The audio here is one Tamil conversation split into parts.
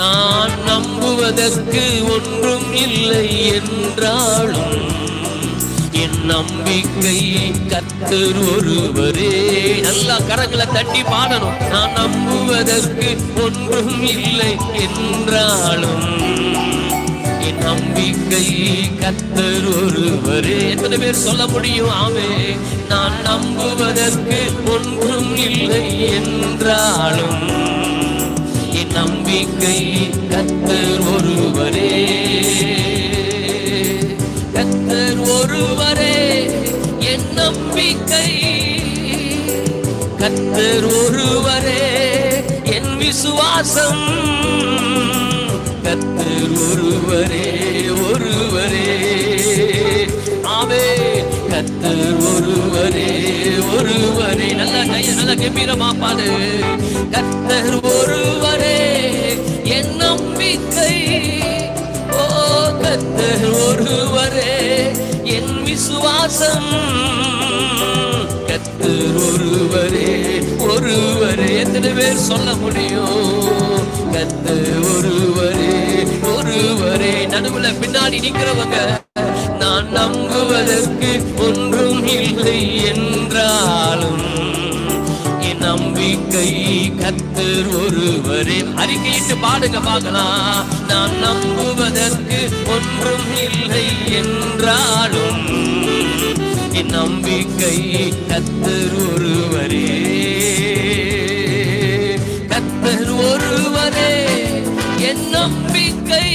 நான் நம்புவதற்கு ஒன்றும் இல்லை என்றாலும் என் நம்பிக்கை கத்தர் ஒருவரே. நல்லா கரங்களை தட்டி பாடணும். நான் நம்புவதற்கு ஒன்றும் இல்லை என்றாலும் என் நம்பிக்கை கத்தர் ஒருவரே. எத்தனை பேர் சொல்ல முடியும்? ஆமே. நான் நம்புவதற்கு ஒன்றும் இல்லை என்றாலும் நம்பிக்கை கத்தர் ஒருவரே. கத்தர் ஒருவரே என் நம்பிக்கை. கத்தர் ஒருவரே என் விசுவாசம். கத்தர் ஒருவரே ஒருவரே. ஆவே கத்தர் ஒருவரே ஒருவரே. நல்ல கைய நல்ல கம்பீரமா பாடு. கத்தர் விசுவாசம் கத்தர் ஒருவரே. ஒருவரே எத்தனை பேர் சொல்ல முடியும்? கத்தர் ஒருவரே. ஒருவரே நடுவுல பின்னாடி நிக்கிறவங்க நான் நம்புவதற்கு ஒன்றும் இல்லை என்றாலும் நம்பிக்கை கத்தர் ஒருவரே. அறிக்கையிட்டு பாடுங்க பார்க்கலாம். நான் நம்புவதற்கு ஒன்றும் இல்லை என்றாலும் என் நம்பிக்கை கத்தர் ஒருவரே. கத்தர் ஒருவரே என் நம்பிக்கை.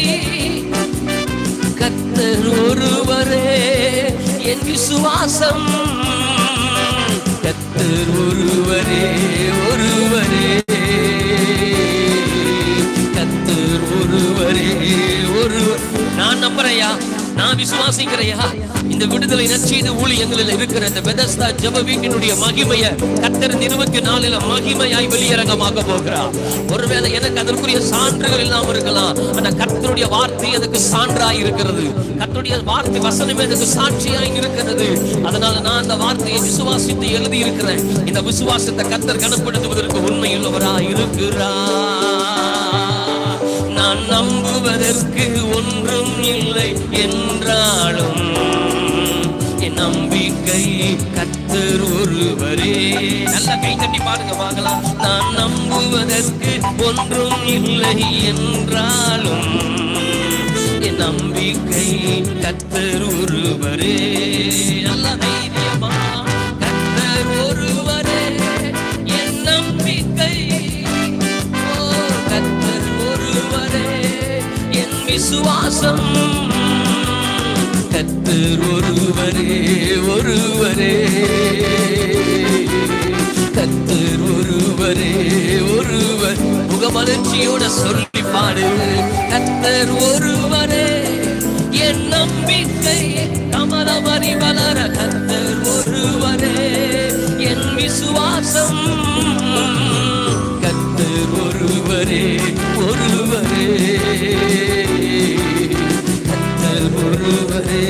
கத்தர் ஒருவரே என் விசுவாசம். கத்தர் ஒருவரே ஒருவரே. கத்தர் ஒருவரே ஒரு நான் நம்புறையா நான் விசுவாசிக்கிறையா இந்த விடுதலை நற்செய்து ஊழியங்களில் இருக்கிற இந்த பெதஸ்தா ஜப வீட்டினுடைய மகிமைய கத்தர் இருபத்தி நாலுல மகிமையாய் வெளியரங்கமாக போகிறார். ஒருவேளை எனக்கு அதற்குரிய சான்றுகள் இல்லாம இருக்கலாம். ஆனா கர்த்தருடைய வார்த்தை அதுக்கு சான்றாய் இருக்கிறது. கத்தருடைய வார்த்தை வசனமே அதுக்கு சாட்சியாய் இருக்கிறது. அதனால நான் அந்த வார்த்தையை விசுவாசித்து எழுதி இருக்கிறேன் இந்த விசுவாசத்தை கத்தர் கனப்படுத்துவதற்கு உண்மையுள்ளவராய் இருக்கிறார். நான் நம்புவதற்கு ஒன்றும் இல்லை என்றாலும் என் நம்பிக்கை கத்தர் ஒருவரே. நல்ல கை தட்டி பாருங்க பார்க்கலாம் நான் நம்புவதற்கு ஒன்றும் இல்லை என்றாலும் என் நம்பிக்கை கத்தர் ஒருவரே. நல்ல தைரியமா விசுவாசம். கத்தர் ஒருவரே ஒருவரே. கத்தர் ஒருவரே ஒருவர். முகமலர்ச்சியோட சொல்லி பாடு கத்தர் ஒருவரே என் நம்பிக்கை கமலமணி வளர கத்தர் ஒருவரே என் விசுவாசம். கத்தர் ஒருவரே ஒருவரே. ஒருவரே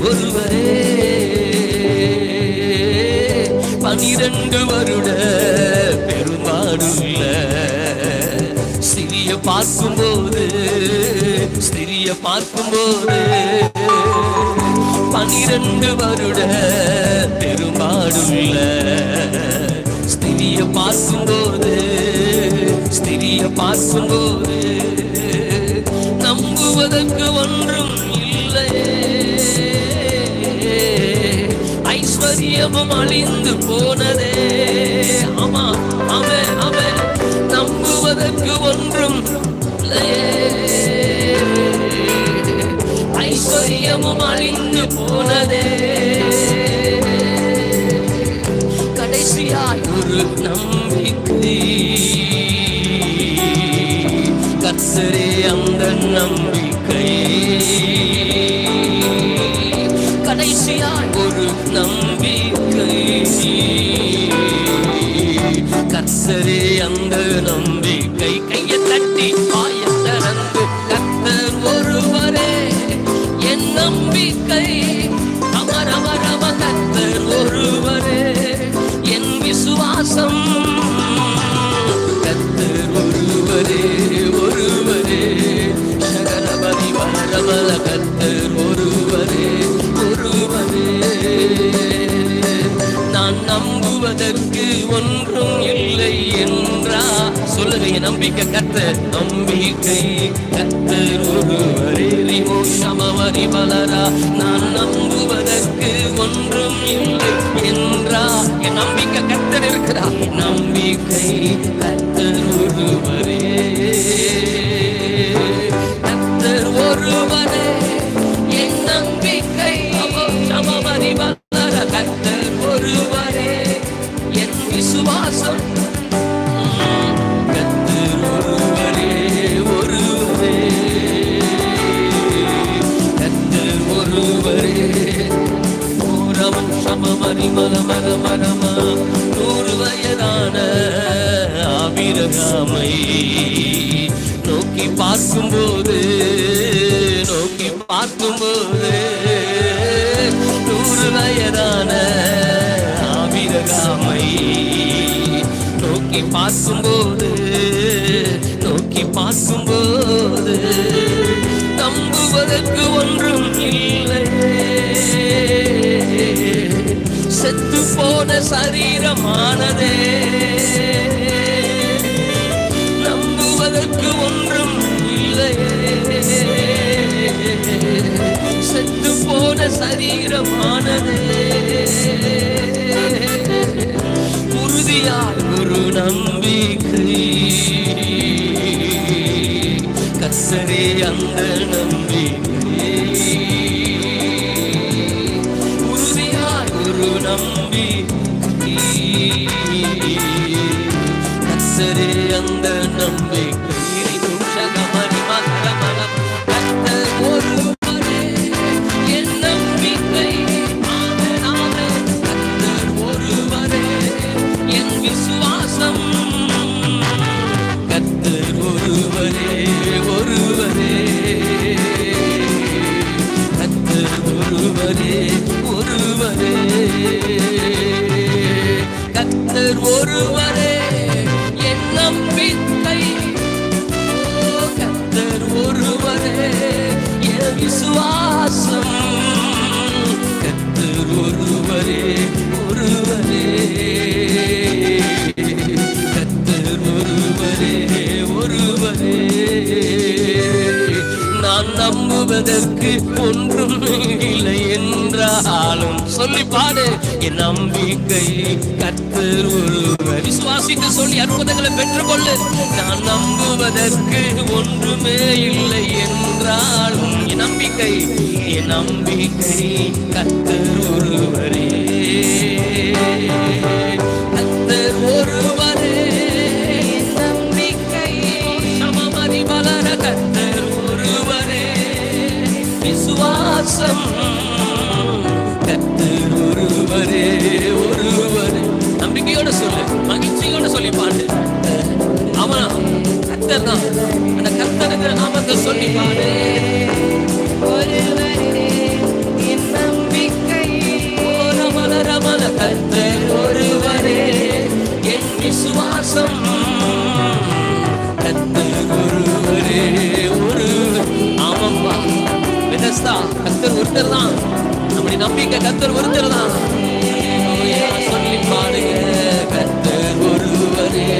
ஒருவரே. பனிரெண்டு வருட பெருமாடுள்ள சிறிய பார்க்கும்போது சிறிய பார்க்கும்போது பனிரெண்டு வருட பெருமாடுள்ள ஸ்திரிய பார்க்கும்போது ஸ்திரிய பார்க்கும்போது நம்புவதற்கு ஐஸ்வர்யமும் அழிந்து போனதே. ஆமா அவன் அவன் நம்புவதற்கு ஒன்றும் ஐஸ்வர்யமும் அழிந்து போனதே. கடைசியாய் ஒரு நம்பிக்கை. கத்தரே அந்த நம்பிக்கை. நம்பிக்கை கத்தரே அந்த நம்பிக்கை கையை தட்டி பாய திறந்து கத்தர் ஒருவரே என் நம்பிக்கை. அமரவரவ கத்தர் ஒருவரே என் விசுவாசம் ஒன்றும் இல்லை என்றா. சொல்லுகைய நம்பிக்கை கத்த நம்பிக்கை கத்தர் ஒருவரே. சமவரி பலரா நான் நம்புவதற்கு ஒன்றும் இல்லை என்றா. என் நம்பிக்கை கத்தர் இருக்கிறா நம்பிக்கை கத்த மல மல மரமா நூறு வயதான ஆபிரகாமை நோக்கி பார்க்கும்போது நோக்கி பார்க்கும்போது நூறு வயதான ஆபிரகாமை நோக்கி பார்க்கும்போது நோக்கி பார்க்கும்போது நம்புவதற்கு ஒன்றும் இல்லை. செத்து போன சரீரமானதே. நம்புவதற்கு ஒன்றும் இல்லையே. செத்து போன சரீரமானதே. உறுதியாய் ஒரு நம்பிக்கை. கசரே அந்த நம்பிக்கை. நம்பி நம்பிக்கை அந்த நம்பிக்கை. நம்புவதற்கு ஒன்றும் இல்லை என்றாலும் சொல்லி பாடு. என் நம்பிக்கை கத்தர் ஒருவர். விசுவாசித்து சொல்லி அற்புதங்களை பெற்றுக்கொள்ளு. நான் நம்புவதற்கு ஒன்றுமே இல்லை என்றாலும் என் நம்பிக்கை என் நம்பிக்கை கத்தர் கத்தர் தான் அந்த கத்தருங்கிற நாமத்தை சொல்லி பாடு. ஒருவரே என் நம்பிக்கை. ஓ ரமல ரமல கத்தர் ஒருவரே என் விசுவாசம். கத்தர் ஒருவரே ஒருவர். ஆமாப்பா. பெதஸ்தா கத்தர் ஒருத்தர் தான் நம்முடைய நம்பிக்கை கத்தர் ஒருத்தர் தான் சொல்லி பாடுங்க கத்தர் ஒருவரே.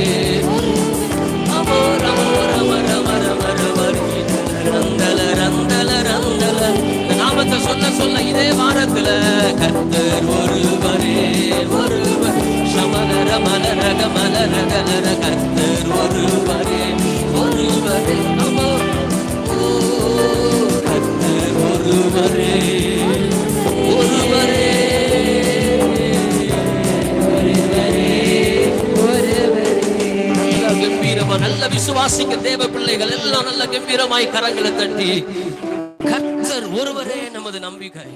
நல்ல கம்பீரமாய் கரங்களை தட்டி கர்த்தர் ஒருவரே நமது நம்பிக்கை.